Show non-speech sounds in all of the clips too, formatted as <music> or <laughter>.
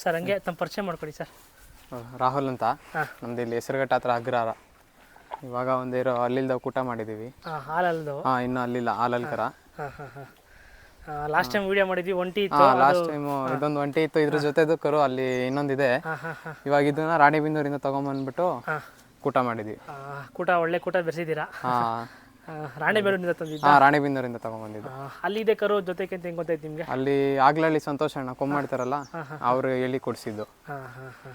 Sir ಹಂಗೆ ತಮ್ಮ ಪರಿಚಯ ಮಾಡ್ಕೊಡಿ ಸರ್. ರಾಹುಲ್ ಅಂತ. ನಮ್ದು ಇಲ್ಲಿ ಹೆಸರುಘಟ್ಟ ಹತ್ರ ಅಗ್ರಹಾರ ಇವಾಗ ಒಂದಿರೋ ಅಲ್ಲಿಲ್ದ ಕೂಟ ಮಾಡಿದೀವಿ. ಹಾಂ ಹಾಲಲ್ದು ಹಾಂ ಇನ್ನು ಅಲ್ಲಿಲ್ಲ ಹಾಲಲ್ಕರ ಹಾಂ ಹಾಂ ಹಾಂ. ಲಾಸ್ಟ್ ಟೈಮ್ ವಿಡಿಯೋ ಮಾಡಿದ್ವಿ ಒಂಟಿ ಇತ್ತು ಲಾಸ್ಟ್ ಟೈಮ್ ಇದೊಂದು ಒಂಟಿ ಇತ್ತು ಇದ್ರ ಜೊತೆದು ಕರು ಅಲ್ಲಿ ಇನ್ನೊಂದಿದೆ. ಇವಾಗ ಇದನ್ನ ರಾಣಿಬೆನ್ನೂರಿಂದ ತಗೊಂಬಂದ್ಬಿಟ್ಟು ಹಾಂ. ಕೂಟ ಮಾಡಿದ್ವಿ. ಕೂಟ ಒಳ್ಳೆ ಕೂಟ ಬೆರೆಸಿದ್ದೀರಾ? ಹಾಂ ರಾಣಿಬೇರೂರಿಂದ ತಂದಿದ್ದ? ಹಾಂ ಅಲ್ಲಿ ಇದೆ ಕರು ಜೊತೆಗೆ ಅಂತ ಹೆಂಗ್ ಗೊತ್ತಾಯ್ತು ನಿಮಗೆ? ಅಲ್ಲಿ ಆಗ್ಲಲ್ಲಿ ಸಂತೋಷ ಅಣ್ಣ ಕೊಮ್ಮಾಡ್ತಾರಲ್ಲ ಅವರು ಹೇಳಿ ಕೊಡ್ಸಿದ್ದು. ಹಾಂ ಹಾಂ ಹಾಂ.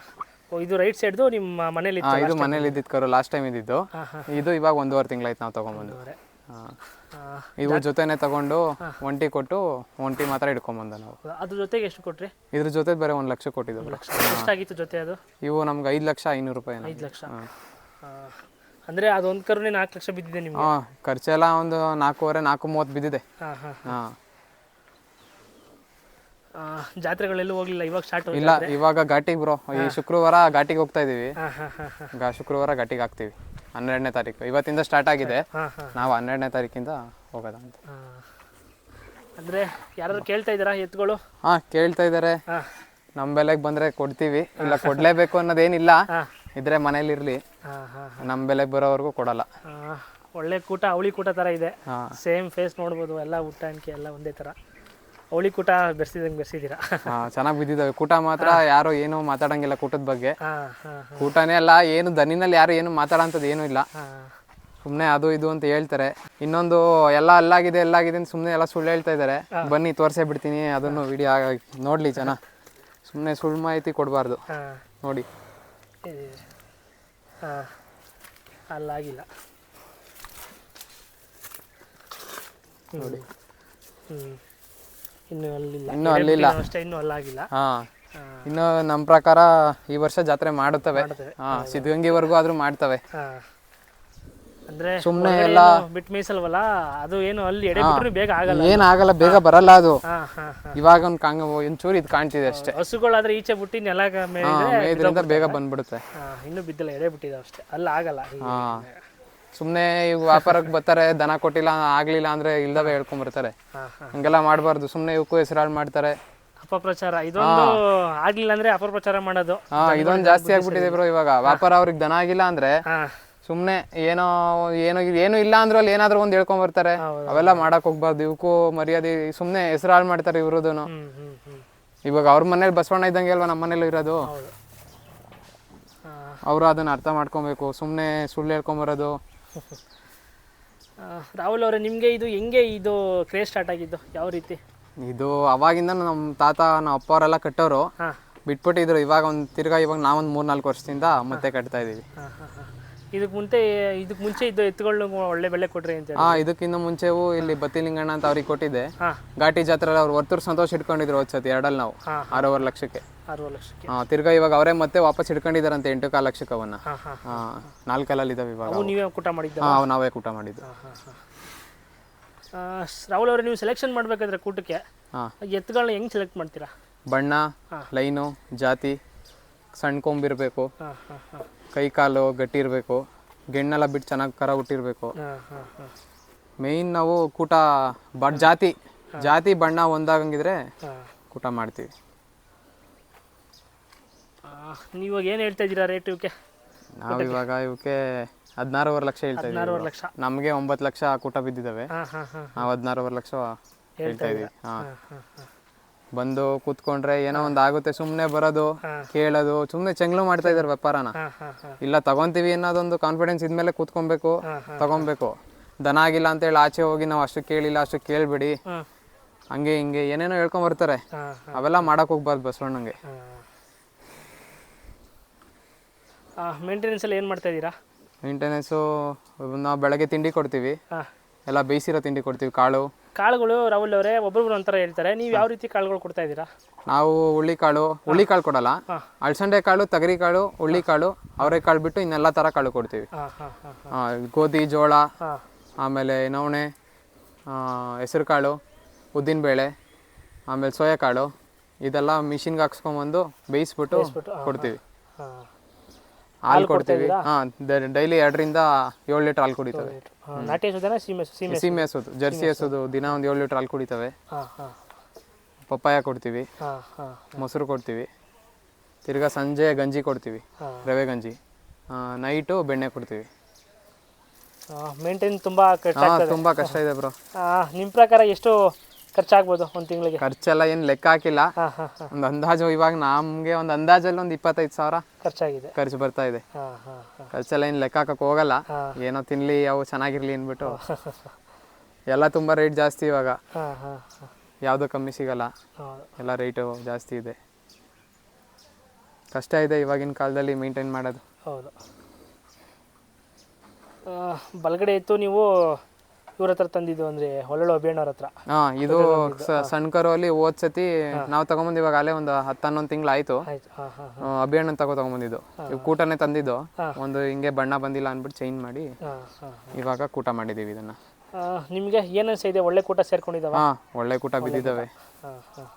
ಓ ಇದು ರೈಟ್ ಸೈಡ್ದು ನಿಮ್ಮ ಮನೇಲಿ ಹಾಂ ಇದು ಮನೇಲಿ ಇದ್ದಿದ್ದು ಕರು ಲಾಸ್ಟ್ ಟೈಮ್ ಇದ್ದಿದ್ದು. ಇದು ಇವಾಗ ಒಂದೂವರೆ ತಿಂಗಳಾಯ್ತು ನಾವು ತಗೊಂಡ್ಬಂದು ಇವ್ರ ಜೊತೆನೆ ತಗೊಂಡು ಒಂಟಿ ಕೊಟ್ಟು ಒಂಟಿ ಮಾತ್ರ ಹಿಡ್ಕೊಂಬಂದ ನಾವು. ಅದ್ರ ಜೊತೆಗೆ ಎಷ್ಟು ಕೊಟ್ರಿ? ಇದ್ರ ಜೊತೆ ಬೇರೆ ಒಂದ್ ಲಕ್ಷ ಕೊಟ್ಟಿದ್ದು ಎಷ್ಟಾಗಿತ್ತು ಜೊತೆ ಅದು? ಇವು ನಮ್ಗೆ ಐದು ಲಕ್ಷ ಐನೂರು ರೂಪಾಯಿ ಐದು ಲಕ್ಷ. ಅಂದ್ರೆ ಅದೊಂದ್ ಕರುನೆ ನಾಲ್ಕು ಲಕ್ಷ ಬಿದ್ದಿದೆ ನಿಮ್ಗೆ? ಹಾಂ ಖರ್ಚೆಲ್ಲ ಒಂದು ನಾಲ್ಕೂವರೆ ನಾಲ್ಕು ಮೂವತ್ತು ಬಿದ್ದಿದೆ. ಹಾ ಹಾಂ ಹಾಂ. ಜಾತ್ರೆಗಳೆಲ್ಲೂ ಹೋಗ್ಲಿಲ್ಲ ಇವಾಗ ಸ್ಟಾರ್ಟ್ ಇಲ್ಲ ಇವಾಗ ಘಾಟಿಗೆ ಬ್ರೋ ಈ ಶುಕ್ರವಾರ ಘಾಟಿಗೆ ಹೋಗ್ತಾ ಇದೀವಿ. ಹಾಂ ಹಾಂ ಹಾಂ ಹಾಂ. ಗಾ ಶುಕ್ರವಾರ ಘಾಟಿಗೆ ಹಾಕ್ತೀವಿ. ಹನ್ನೆರಡನೇ ತಾರೀಕು. ಇವತ್ತಿಂದ ಸ್ಟಾರ್ಟ್ ಆಗಿದೆ. ಹಾಂ ಹಾಂ. ನಾವು ಹನ್ನೆರಡನೇ ತಾರೀಕಿಂದ ಹೋಗೋದ ಅಂತ. ಅಂದ್ರೆ ಯಾರಾದ್ರೂ ಯಾರಾದ್ರು ಕೇಳ್ತಾ ಇದ್ದೀರಾ ಎತ್ತುಗಳು ಹಾಂ ಕೇಳ್ತಾ ಇದ್ದಾರೆ ಹಾಂ. ನಮ್ಮ ಬೆಲೆಗೆ ಬಂದರೆ ಕೊಡ್ತೀವಿ. ಇಲ್ಲ ಕೊಡ್ಲೇಬೇಕು ಅನ್ನೋದೇನಿಲ್ಲ. ಹಾಂ. ಇದ್ರೆ ಮನೇಲಿ ಇರ್ಲಿ ನಮ್ ನಮ್ಮ ಬೆಲೆಗೆ ಬರೋವರೆಗೂ ಕೊಡಲ್ಲ. ಒಳ್ಳೆ ಕೂಟ ಅವಳಿ ಕೂಟ ಥರ ಇದೆ. ಸೇಮ್ ಫೇಸ್ ನೋಡ್ಬೋದು ಎಲ್ಲ ಊಟ ಅಣಿಕೆ ಎಲ್ಲ ಒಂದೇ ತರ. ಅವಳಿ ಕೂಟ ಬೆರೆಸಿದಂಗೆ ಬೆರೆಸಿದ್ದೀರಾ ಚೆನ್ನಾಗಿ ಬಿದ್ದಿದ್ದಾವೆ ಕೂಟ ಮಾತ್ರ ಯಾರು ಏನು ಮಾತಾಡಂಗಿಲ್ಲ ಕೂಟದ ಬಗ್ಗೆ. ಕೂಟನೇ ಅಲ್ಲ ಏನು ದನಿನಲ್ಲಿ ಯಾರು ಏನು ಮಾತಾಡೋಂಥದ್ದು ಏನೂ ಇಲ್ಲ. ಸುಮ್ಮನೆ ಅದು ಇದು ಅಂತ ಹೇಳ್ತಾರೆ. ಇನ್ನೊಂದು ಎಲ್ಲ ಅಲ್ಲಾಗಿದೆ ಎಲ್ಲಾಗಿದೆ ಅಂತ ಸುಮ್ಮನೆ ಎಲ್ಲ ಸುಳ್ಳು ಹೇಳ್ತಾ ಇದ್ದಾರೆ ಬನ್ನಿ ತೋರಿಸೇ ಬಿಡ್ತೀನಿ ಅದನ್ನು ವಿಡಿಯೋ ನೋಡಲಿ ಜನ. ಸುಮ್ಮನೆ ಸುಳ್ಳು ಮಾಹಿತಿ ಕೊಡಬಾರ್ದು. ಹಾಂ. ನೋಡಿ ಹಾಂ ಅಲ್ಲಾಗಿಲ್ಲ. ನೋಡಿ. ಹ್ಞೂ ಇನ್ನೂ ಅಲ್ಲಿಲ್ಲ. ಇನ್ನೂ ಅಲ್ಲಿಲ್ಲ. ಅಷ್ಟೇ ಇನ್ನೂ ಅಲ್ಲಾಗಿಲ್ಲ. ಹಾಂ. ಇನ್ನು ನಮ್ಮ ಪ್ರಕಾರ ಈ ವರ್ಷ ಜಾತ್ರೆ ಮಾಡುತ್ತವೆ. ಹಾಂ ಸಿದ್ಧಗಂಗೆವರೆಗೂ ಆದರೂ ಮಾಡ್ತವೆ. ಹಾಂ. ಸುಮ್ನೆ ಬಿಟ್ ಮೀಸಲ್ವಲ್ಲ ಅದು ಏನು ಅಲ್ಲಿ ಎಡೆ ಬಿಟ್ರು ಬೇಗ ಆಗಲ್ಲ ಏನಾಗಲ್ಲ ಬೇಗ ಬರಲ್ಲ ಅದು. ಇವಾಗ ಒಂದು ಕಾಂಗ ಒಂಚೂರು ಇದು ಕಾಣ್ತಿದೆ ಅಷ್ಟೇ. ಹಸುಗಳಾದ್ರೆ ಈಚೆ ಬಿಟ್ಟಿ ನೆಲ ಮೇಲೆ ಇದರಿಂದ ಬೇಗ ಬಂದ್ಬಿಡುತ್ತೆ. ಇನ್ನು ಬಿದ್ದಿಲ್ಲ ಎಡೆ ಬಿಟ್ಟಿದೆ ಅಷ್ಟೇ. ಅಲ್ಲಿ ಆಗಲ್ಲ. ಸುಮ್ಮನೆ ಈಗ ವ್ಯಾಪಾರಕ್ಕೆ ಬರ್ತಾರೆ ದನ ಕೊಟ್ಟಿಲ್ಲ ಆಗ್ಲಿಲ್ಲ ಅಂದ್ರೆ ಇಲ್ದವೇ ಹೇಳ್ಕೊಂಡ್ ಬರ್ತಾರೆ ಹಂಗೆಲ್ಲ ಮಾಡಬಾರ್ದು ಸುಮ್ಮನೆ ಇವಕ್ಕೂ ಹೆಸರಾಳು ಮಾಡ್ತಾರೆ. ಅಪಪ್ರಚಾರ. ಇದೊಂದು ಆಗ್ಲಿಲ್ಲ ಅಂದ್ರೆ ಅಪಪ್ರಚಾರ ಮಾಡೋದು. ಇದೊಂದು ಜಾಸ್ತಿ ಆಗ್ಬಿಟ್ಟಿದೆ. ಬ್ರೋ ಇವಾಗ. ವ್ಯಾಪಾರ ಅವ್ರಿಗೆ ದನ ಆಗಿಲ್ಲ ಅಂದ್ರೆ ಹಾಂ ಸುಮ್ಮನೆ ಏನೋ ಏನೋ ಏನು ಇಲ್ಲ ಅಂದ್ರೂ ಅಲ್ಲಿ ಏನಾದ್ರೂ ಒಂದು ಹೇಳ್ಕೊಂಬರ್ತಾರೆ ಅವೆಲ್ಲ ಮಾಡಕ್ ಹೋಗ್ಬಾರ್ದು. ಇವಕ್ಕೂ ಮರ್ಯಾದೆ ಸುಮ್ಮನೆ ಹಾಳು ಮಾಡ್ತಾರೆ ಇವ್ರದೂನು. ಇವಾಗ ಅವ್ರ ಮನೇಲಿ ಬಸವಣ್ಣ ಇದ್ದಂಗೆ ಅಲ್ವಾ ನಮ್ಮ ಮನೇಲಿ ಇರೋದು? ಅವರು ಅದನ್ನ ಅರ್ಥ ಮಾಡ್ಕೊಬೇಕು. ಸುಮ್ಮನೆ ಸುಳ್ಳು ಹೇಳ್ಕೊಂಬರೋದು ರಾಹುಲ್ ಅವರೇ ನಿಮಗೆ ಇದು ಹೆಂಗೆ ಇದು ಕ್ರೇಜ್ ಸ್ಟಾರ್ಟ್ ಆಗಿದ್ದು? ಯಾವ ರೀತಿ? ಇದು ಅವಾಗಿಂದ ನಮ್ಮ ತಾತ ನಮ್ಮ ಅಪ್ಪ ಅವರೆಲ್ಲ ಕಟ್ಟೋರು. ಬಿಟ್ಬಿಟ್ಟಿದ್ರು. ಇವಾಗ ಒಂದು ತಿರ್ಗಾ ಇವಾಗ ನಾವೊಂದು ಮೂರ್ನಾಲ್ಕು ವರ್ಷದಿಂದ ಮತ್ತೆ ಕಟ್ತಾ ಹಾಂ. ಇದಕ್ಕೆ ಮುಂಚೆ ಇದಕ್ಕೆ ಮುಂಚೆ ಇದ್ದ ಎತ್ತುಗಳನ್ನ ಒಳ್ಳೆ ಬೆಲೆ ಕೊಟ್ರಿ ಅಂತ ಹಾ ಇದಕ್ಕಿಂತ ಮುಂಚೆವು ಇಲ್ಲಿ ಬತ್ತಿಲಿಂಗಣ್ಣ ಅಂತ ಅವ್ರಿಗೆ ಕೊಟ್ಟಿದ್ದೆ. ಘಾಟಿ ಜಾತ್ರೆ ಅವ್ರು ವರ್ತೂರ್ ಸಂತೋಷ ಇಟ್ಕೊಂಡಿದ್ರು ಹೋದ್ಸತಿ ಎರಡಲ್ಲಿ ನಾವು ಆರೂವರೆ ಲಕ್ಷಕ್ಕೆ. ಅರವತ್ತು ಲಕ್ಷಕ್ಕೆ. ಹಾ ತಿರ್ಗಾ ಇವಾಗ ಅವರೇ ಮತ್ತೆ ವಾಪಸ್ ಹಿಡ್ಕೊಂಡಿದಾರಂತೆ ಎಂಟು ಕಾಲು ಲಕ್ಷಕವನ್ನ ಅವನ್ನ ಹಾಂ. ನಾಲ್ಕಲ್ಲಿ ಇದಾವೆ ಇವಾಗ ಅವು ನೀವೇ ಕೂಟ ಮಾಡಿದ್ದ ಹಾ ಅವು ನಾವೇ ಕೂಟ ಮಾಡಿದ್ದು. ರಾಹುಲ್ ಅವರೇ ನೀವು ಸೆಲೆಕ್ಷನ್ ಮಾಡಬೇಕಾದ್ರೆ ಕೂಟಕ್ಕೆ ಹಾ. ಎತ್ತುಗಳನ್ನ ಹೆಂಗ್ ಸೆಲೆಕ್ಟ್ ಮಾಡ್ತೀರಾ? ಬಣ್ಣ ಲೈನು ಜಾತಿ. ಸಣ್ಣ ಕೊಂಬಿರ್ಬೇಕು ಕೈ ಕಾಲು ಗಟ್ಟಿ ಇರಬೇಕು ಗೆಣ್ಣೆಲ್ಲ ಬಿಟ್ಟು ಚೆನ್ನಾಗಿ ಕರ ಹುಟ್ಟಿರ್ಬೇಕು. ಮೇಯ್ನ್ ನಾವು ಕೂಟ ಬಟ್ ಜಾತಿ ಜಾತಿ ಬಣ್ಣ ಒಂದಾಗಂಗಿದ್ರೆ ಕೂಟ ಮಾಡ್ತೀವಿ. ನೀವು ಏನು ಹೇಳ್ತಾ ಇದ್ದೀರಾ ರೇಟ್ ಇವಕ್ಕೆ? ನಾವು ಇವಾಗ ಇವಕ್ಕೆ ಹದಿನಾರೂವರೆ ಲಕ್ಷ ಹೇಳ್ತಾ ಇದ್ದೀವಿ ಲಕ್ಷ. ನಮಗೆ ಒಂಬತ್ತು ಲಕ್ಷ ಕೂಟ ಬಿದ್ದಿದ್ದಾವೆ ನಾವು ಹದಿನಾರೂವರೆ ಲಕ್ಷ ಹೇಳ್ತಾ ಇದ್ದೀವಿ. ಹಾಂ. ಬಂದು ಕೂತ್ಕೊಂಡ್ರೆ ಏನೋ ಒಂದು ಆಗುತ್ತೆ ಸುಮ್ಮನೆ ಬರೋದು. ಕೇಳೋದು ಸುಮ್ಮನೆ ಚೆಂಗ್ಲು ಮಾಡ್ತಾ ಇದಾರೆ ವ್ಯಾಪಾರನ. ಇಲ್ಲ ತಗೊಂತೀವಿ ಅನ್ನೋದೊಂದು ಕಾನ್ಫಿಡೆನ್ಸ್ ಇದ್ಮೇಲೆ ಕೂತ್ಕೊಬೇಕು ತಗೊಬೇಕು. ದನ ಆಗಿಲ್ಲ ಅಂತೇಳಿ ಆಚೆ ಹೋಗಿ ನಾವು ಅಷ್ಟು ಕೇಳಿಲ್ಲ ಅಷ್ಟು ಕೇಳ್ಬೇಡಿ. ಹಂಗೆ ಹಿಂಗೆ ಏನೇನೋ ಹೇಳ್ಕೊಂಬರ್ತಾರೆ ಹಾಂ ಹಾಂ. ಅವೆಲ್ಲ ಮಾಡಕ್ ಹೋಗ್ಬಾರ್ದು ಬಸವಣ್ಣಂಗೆ. ಮೇಂಟೆನೆನ್ಸ್ ಎಲ್ಲ ಏನು ಮಾಡ್ತಾ ಇದ್ದೀರಾ? ಮೇಂಟೆನೆನ್ಸು ನಾವು ಬೆಳಗ್ಗೆ ತಿಂಡಿ ಕೊಡ್ತೀವಿ. ಎಲ್ಲ ಬೇಯಿಸಿರೋ ತಿಂಡಿ ಕೊಡ್ತೀವಿ ಕಾಳು. ಕಾಳುಗಳು ರಾಹುಲ್ ಅವರೇ ಒಬ್ಬೊಬ್ರು ಒಂಥರ ಹೇಳ್ತಾರೆ. ನೀವು ಯಾವ ರೀತಿ ಕಾಳುಗಳು ಕೊಡ್ತಾ ಇದ್ದೀರಾ? ನಾವು ಹುಳ್ಳಿಕಾಳು ಹುಳ್ಳಿಕಾಳು ಕೊಡಲ್ಲ. ಅಳಸಂಡೆ ಕಾಳು ತಗರಿ ಕಾಳು ಹುಳ್ಳಿಕಾಳು ಅವರೆಕಾಳು ಬಿಟ್ಟು ಇನ್ನೆಲ್ಲ ಥರ ಕಾಳು ಕೊಡ್ತೀವಿ. ಆ, ಗೋಧಿ ಜೋಳ ಆಮೇಲೆ ನವಣೆ ಹೆಸರು ಕಾಳು ಉದ್ದಿನ ಬೇಳೆ ಆಮೇಲೆ ಸೋಯಾಕಾಳು ಇದೆಲ್ಲ ಮಿಷಿನ್ಗೆ ಹಾಕ್ಸ್ಕೊಂಬಂದು ಬೇಯಿಸ್ಬಿಟ್ಟು ಕೊಡ್ತೀವಿ. ಹಾಲು ಕೊಡ್ತೀವಿ. ಹಾಂ ಡೈಲಿ ಎರಡರಿಂದ ಏಳು ಲೀಟ್ರ್ ಹಾಲು ಕುಡಿತವೆ. ನಾಟಿ ಹಸುದನ ಸೀಮೆ ಸೀಮೆ ಜರ್ಸಿ ಹಸುದು ದಿನ ಒಂದು ಏಳು ಲೀಟರ್ ಹಾಲು ಕುಡಿತವೆ. ಹಾಂ ಹಾಂ. ಪಪ್ಪಾಯ ಕೊಡ್ತೀವಿ. ಹಾಂ ಹಾಂ ಮೊಸರು ಕೊಡ್ತೀವಿ. ತಿರ್ಗಾ ಸಂಜೆ ಗಂಜಿ ಕೊಡ್ತೀವಿ ಹಾಂ. ರವೆ ಗಂಜಿ. ನೈಟು ಬೆಣ್ಣೆ ಕೊಡ್ತೀವಿ. ಮೇಂಟೈನ್ ತುಂಬಾ ಹಾಂ ತುಂಬ ಕಷ್ಟ ಇದೆ ಬ್ರೋ. ನಿಮ್ಮ ಪ್ರಕಾರ ಎಷ್ಟು ಖರ್ಚಾಗ್ಬೋದು ಒಂದು ತಿಂಗಳಿಗೆ. ಖರ್ಚೆಲ್ಲ ಏನು ಲೆಕ್ಕ ಹಾಕಿಲ್ಲ. ಒಂದು ಅಂದಾಜು ಇವಾಗ ನಮಗೆ ಒಂದು ಅಂದಾಜಲ್ಲಿ ಒಂದು ಇಪ್ಪತ್ತೈದು ಸಾವಿರ ಖರ್ಚಾಗಿದೆ. ಖರ್ಚು ಬರ್ತಾ ಇದೆ. ಖರ್ಚೆಲ್ಲ ಏನು ಲೆಕ್ಕ ಹಾಕಕ್ಕೆ ಹೋಗಲ್ಲ. ಏನೋ ತಿನ್ನಲಿ ಅವು ಚೆನ್ನಾಗಿರ್ಲಿ ಅಂದ್ಬಿಟ್ಟು. ಎಲ್ಲ ತುಂಬ ರೇಟ್ ಜಾಸ್ತಿ ಇವಾಗ. ಯಾವುದೂ ಕಮ್ಮಿ ಸಿಗಲ್ಲ. ಎಲ್ಲ ರೇಟು ಜಾಸ್ತಿ ಇದೆ. ಕಷ್ಟ ಇದೆ ಇವಾಗಿನ ಕಾಲದಲ್ಲಿ ಮೇಂಟೈನ್ ಮಾಡೋದು. ಹೌದು. ಬಲಗಡೆ ಇತ್ತು ನೀವು ಇವ್ರ ಹತ್ರ ತಂದಿದ್ದು ಅಂದ್ರೆ ಒಳ್ಳೊಳ್ಳೆ ಅಭಿಯಣ್ಣವ್ರ ಹತ್ರ. ಹಾಂ ಇದು ಸಣ್ಣ ಕರುವಲ್ಲಿ ಹೋದ್ ಸತಿ ನಾವು ತಗೊಂಬಂದ್ ಇವಾಗ ಅಲ್ಲೇ ಒಂದು ಹತ್ತು ಹನ್ನೊಂದು ತಿಂಗಳು ಆಯಿತು. ಆಯ್ತು. ಹಾಂ ಹಾಂ ಅಭಿಯಣ್ಣನ ತಗೋ ತಗೊಂಬಂದಿದ್ದು. ಇವ್ ಕೂಟನೇ ತಂದಿದ್ದು. ಒಂದು ಹಿಂಗೆ ಬಣ್ಣ ಬಂದಿಲ್ಲ ಅನ್ಬಿಟ್ಟು ಚೇಂಜ್ ಮಾಡಿ ಹಾಂ ಹಾಂ ಇವಾಗ ಕೂಟ ಮಾಡಿದೀವಿ ಇದನ್ನ. ನಿಮಗೆ ಏನು ಇದೆ? ಒಳ್ಳೆ ಕೂಟ ಸೇರ್ಕೊಂಡಿದ್ದಾವ? ಹಾಂ ಒಳ್ಳೆ ಕೂಟ ಬಿದ್ದಿದಾವೆ ಹಾ ಹಾಂ.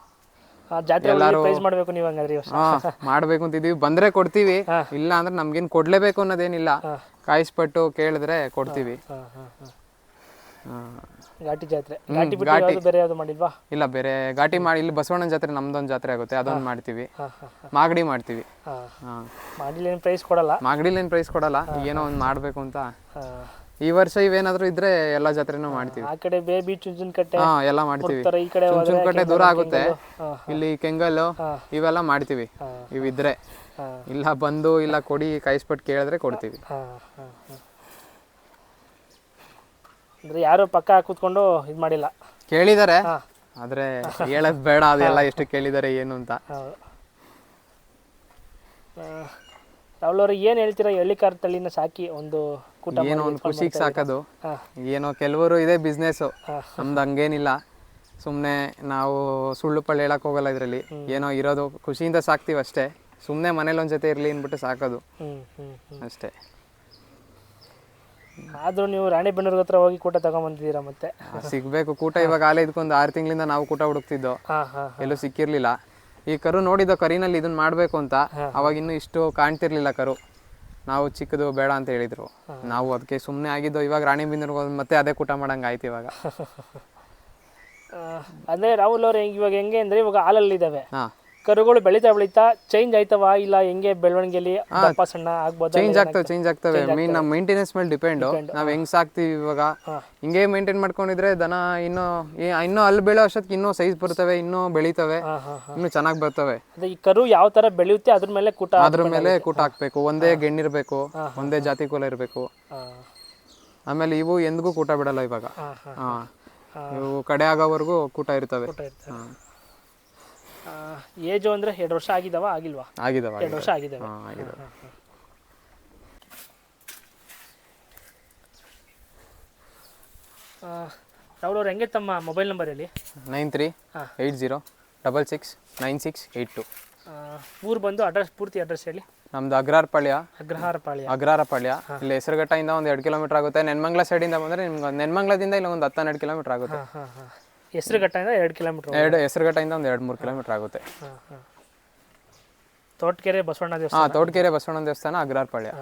ಜಾತ್ರೆ ಪ್ರೈಸ್ ಮಾಡಬೇಕು ನೀವು ಹಂಗಾದ್ರೆ ಈ ವರ್ಷ. ಹಾಂ ಮಾಡ್ಬೇಕು ಅಂತಿದೀವಿ ಬಂದ್ರೆ ಕೊಡ್ತೀವಿ. ಇಲ್ಲ ಅಂದ್ರೆ ನಮ್ಗೇನ್ ಕೊಡ್ಲೇಬೇಕು ಅನ್ನೋದೇನಿಲ್ಲ. ಕಾಯಿಸ್ಪಟ್ಟು ಕೇಳಿದ್ರೆ ಕೊಡ್ತೀವಿ. ಹಾಂ ಹಾಂ ಹಾಂ ಹಾಂ. ಘಾಟಿ ಜಾತ್ರೆ. ಘಾಟಿ ಬಿಟ್ಟು ಯಾವುದು ಬೇರೆ ಯಾವುದು ಮಾಡಿಲ್ವಾ? ಇಲ್ಲ ಬೇರೆ ಘಾಟಿ ಮಾಡಿ ಇಲ್ಲಿ ಬಸವಣ್ಣನ ಜಾತ್ರೆ ನಮ್ದೊಂದು ಜಾತ್ರೆ ಆಗುತ್ತೆ ಅದೊಂದು ಮಾಡ್ತೀವಿ. ಮಾಗಡಿ ಮಾಡ್ತೀವಿ. ಏನು ಪ್ರೈಸ್ ಕೊಡಲ್ಲ? ಮಾಗಡಿಲಿ ಏನು ಪ್ರೈಸ್ ಕೊಡಲ್ಲ ಏನೋ ಒಂದು ಮಾಡಬೇಕು ಅಂತ. ಈ ವರ್ಷ ಇವೇನಾದ್ರೂ ಇದ್ರೆ ಎಲ್ಲಾ ಜಾತ್ರೆನೂ ಮಾಡ್ತೀವಿ. ಆ ಕಡೆ ಬೇಬಿ ಚುಂಚನಕಟ್ಟೆ ಹಾ ಎಲ್ಲ ಮಾಡ್ತೀವಿ. ಈ ಕಡೆ ಚುಂಚನಕಟ್ಟೆ ದೂರ ಆಗುತ್ತೆ. ಇಲ್ಲಿ ಕೆಂಗಲ್ಲು. ಇವೆಲ್ಲ ಮಾಡ್ತೀವಿ. ಇವಿದ್ರೆ. ಇಲ್ಲ ಬಂದು ಇಲ್ಲ ಕೊಡಿ ಕಾಯಿಸ್ಬಿಟ್ಟು ಕೇಳಿದ್ರೆ ಕೊಡ್ತೀವಿ. ಅಂದರೆ ಯಾರು ಪಕ್ಕ ಕೂತ್ಕೊಂಡು ಇದು ಮಾಡಿಲ್ಲ. ಕೇಳಿದ್ದಾರೆ ಹಾಂ. ಆದ್ರೆ ಹೇಳದ್ ಬೇಡ ಅದೆಲ್ಲ ಎಷ್ಟು ಕೇಳಿದ್ದಾರೆ ಏನು ಅಂತ. ಹೌದು. ರಾಹುಲ್ ಏನು ಹೇಳ್ತೀರಾ? ಎಳ್ಳಿಕಾರ ತಳಿನ ಸಾಕಿ ಒಂದು ಕೂಟ ಏನೋ ಒಂದು ಖುಷಿಗೆ ಸಾಕೋದು. ಏನೋ ಕೆಲವರು ಇದೇ ಬಿಸ್ನೆಸ್ಸು ನಮ್ದು ಹಂಗೇನಿಲ್ಲ. ಸುಮ್ಮನೆ ನಾವು ಸುಳ್ಳು ಪಳ್ಳಿ ಹೇಳಕ್ ಹೋಗಲ್ಲ ಇದರಲ್ಲಿ. ಏನೋ ಇರೋದು ಖುಷಿಯಿಂದ ಸಾಕ್ತೀವಿ ಅಷ್ಟೇ ಸುಮ್ಮನೆ ಮನೇಲಿ ಒಂದು ಜೊತೆ ಇರಲಿ ಅಂದ್ಬಿಟ್ಟು ಸಾಕೋದು. ಹ್ಞೂ ಹ್ಞೂ ಹ್ಞೂ ಅಷ್ಟೇ. ಆದರೂ ನೀವು ರಾಣಿಬೆನ್ನೂರ್ಗ ಹತ್ರ ಹೋಗಿ ಕೂಟ ತಗೊಂಬಂದಿದ್ದೀರಾ ಮತ್ತೆ? ಸಿಗ್ಬೇಕು. ಕೂಟ ಇವಾಗ ಆಲೆ ಇದಕ್ಕೊಂದು ಆರು ತಿಂಗಳಿಂದ ನಾವು ಕೂಟ ಹುಡುಕ್ತಿದ್ದೋ? ಎಲ್ಲೂ ಸಿಕ್ಕಿರ್ಲಿಲ್ಲ. ಈ ಕರು ನೋಡಿದ ಕರಿನಲ್ಲಿ ಇದನ್ನ ಮಾಡಬೇಕು ಅಂತ ಅವಾಗ ಇನ್ನು ಇಷ್ಟು ಕಾಣ್ತಿರ್ಲಿಲ್ಲ ಕರು. ನಾವು ಚಿಕ್ಕದು ಬೇಡ ಅಂತ ಹೇಳಿದ್ರು. ನಾವು ಅದಕ್ಕೆ ಸುಮ್ಮನೆ ಆಗಿದ್ದು ಇವಾಗ ರಾಣಿ ಹೋದ್ ಮತ್ತೆ ಅದೇ ಕೂಟ ಮಾಡಂಗೆ ಆಯ್ತು ಇವಾಗ. <laughs> ಅದೇ ರಾಹುಲ್ ಅವ್ರು ಇವಾಗ ಹೆಂಗೆ ಅಂದ್ರೆ ಇವಾಗ ಹಾಲಲ್ಲಿದ್ದಾವೆ. ಹಾಂ. ಕರುಗಳು ಬೆಳೀತಾ ಬೆಳೀತಾ ಚೇಂಜ್ ಆಯ್ತವ? ಇಲ್ಲ ಹೆಂಗೆ ಬೆಳವಣಿಗೆಯಲ್ಲಿ ದಪ್ಪ ಸಣ್ಣ ಆಗ್ಬೋದಾ? ಚೇಂಜ್ ಆಗ್ತವೆ. ಚೇಂಜ್ ಆಗ್ತವೆ ಮೀನ್ ನಮ್ಮ ಮೇಂಟೆನೆನ್ಸ್ ಮೇಲೆ ಡಿಪೆಂಡ್ ನಾವು ಹೆಂಗ್ ಸಾಕ್ತಿವಿ ಇವಾಗ. ಹಿಂಗೆ ಮೇಂಟೈನ್ ಮಾಡ್ಕೊಂಡಿದ್ರೆ ದನ ಇನ್ನು ಇನ್ನೂ ಅಲ್ಲಿ ಬೆಳೋ ಅಷ್ಟೊತ್ತಿಗೆ ಇನ್ನೂ ಸೈಜ್ ಬರ್ತವೆ ಇನ್ನೂ ಬೆಳಿತವೆ ಇನ್ನು ಚೆನ್ನಾಗಿ ಬರ್ತವೆ. ಈ ಕರು ಯಾವ ತರ ಬೆಳೆಯುತ್ತೆ ಅದ್ರ ಮೇಲೆ ಕೂಟ ಅದ್ರ ಮೇಲೆ ಕೂಟ ಹಾಕ್ಬೇಕು. ಒಂದೇ ಗೆಣ್ಣಿರ್ಬೇಕು ಒಂದೇ ಜಾತಿ ಕುಲ ಇರಬೇಕು. ಆಮೇಲೆ ಇವು ಎಂದಿಗೂ ಕೂಟ ಬಿಡಲ್ಲ ಇವಾಗ. ಇವು ಕಡೆ ಆಗೋವರೆಗೂ ಕೂಟ ಇರ್ತವೆ. ಏಜು ಅಂದರೆ ಎರಡು ವರ್ಷ ಆಗಿದಾವ ಆಗಿಲ್ವಾ? ಆಗಿದಾವ ಎರಡು ವರ್ಷ ಆಗಿದಾವ. ಹಾ ಆಗಿದಾವೆ. ರಾಹುಲ್ ಅವ್ರು ಹೆಂಗೆ ತಮ್ಮ ಮೊಬೈಲ್ ನಂಬರ್ ಹೇಳಿ ನೈನ್ ತ್ರೀ ಹಾ. Eight zero double six nine six eight two. ಊರು ಬಂದು ಅಡ್ರೆಸ್ ಪೂರ್ತಿ ಅಡ್ರೆಸ್ ಹೇಳಿ. ನಮ್ದು ಅಗ್ರಹಾರಪಾಳ್ಯ. ಅಗ್ರಹಾರಪಾಳ್ಯ ಅಗ್ರಹಾರಪಾಳ್ಯ ಇಲ್ಲಿ ಹೆಸರುಘಟ್ಟದಿಂದ ಒಂದು ಎರಡು ಕಿಲೋಮೀಟರ್ ಆಗುತ್ತೆ. ನೆನ್ಮಂಗ್ಲ ಸೈಡಿಂದ ಬಂದ್ರೆ ನಿಮ್ಗೆ ನೆನ್ಮಂಗ್ಲದಿಂದ ಇಲ್ಲ ಒಂದು ಹತ್ತು ಹನ್ನೆರಡು ಕಿಲೋಮೀಟರ್ ಆಗುತ್ತೆ. ಹಾಂ ಹಾಂ ಹಾಂ. ಹೆಸರುಘಟ್ಟದಿಂದ ಎರಡು ಕಿಲೋಮೀಟರ್ ಎರಡು ಹೆಸರುಘಟ್ಟದಿಂದ ಒಂದು ಎರಡು ಮೂರು ಕಿಲೋಮೀಟರ್ ಆಗುತ್ತೆ. ತೋಟಕೆರೆ ಬಸವಣ್ಣ ದೇವಸ್ಥಾನ? ಹಾಂ ತೋಟಕೆರೆ ಬಸವಣ್ಣ ದೇವಸ್ಥಾನ ಅಗ್ರಾರ್ಪಾಳ್ಯ.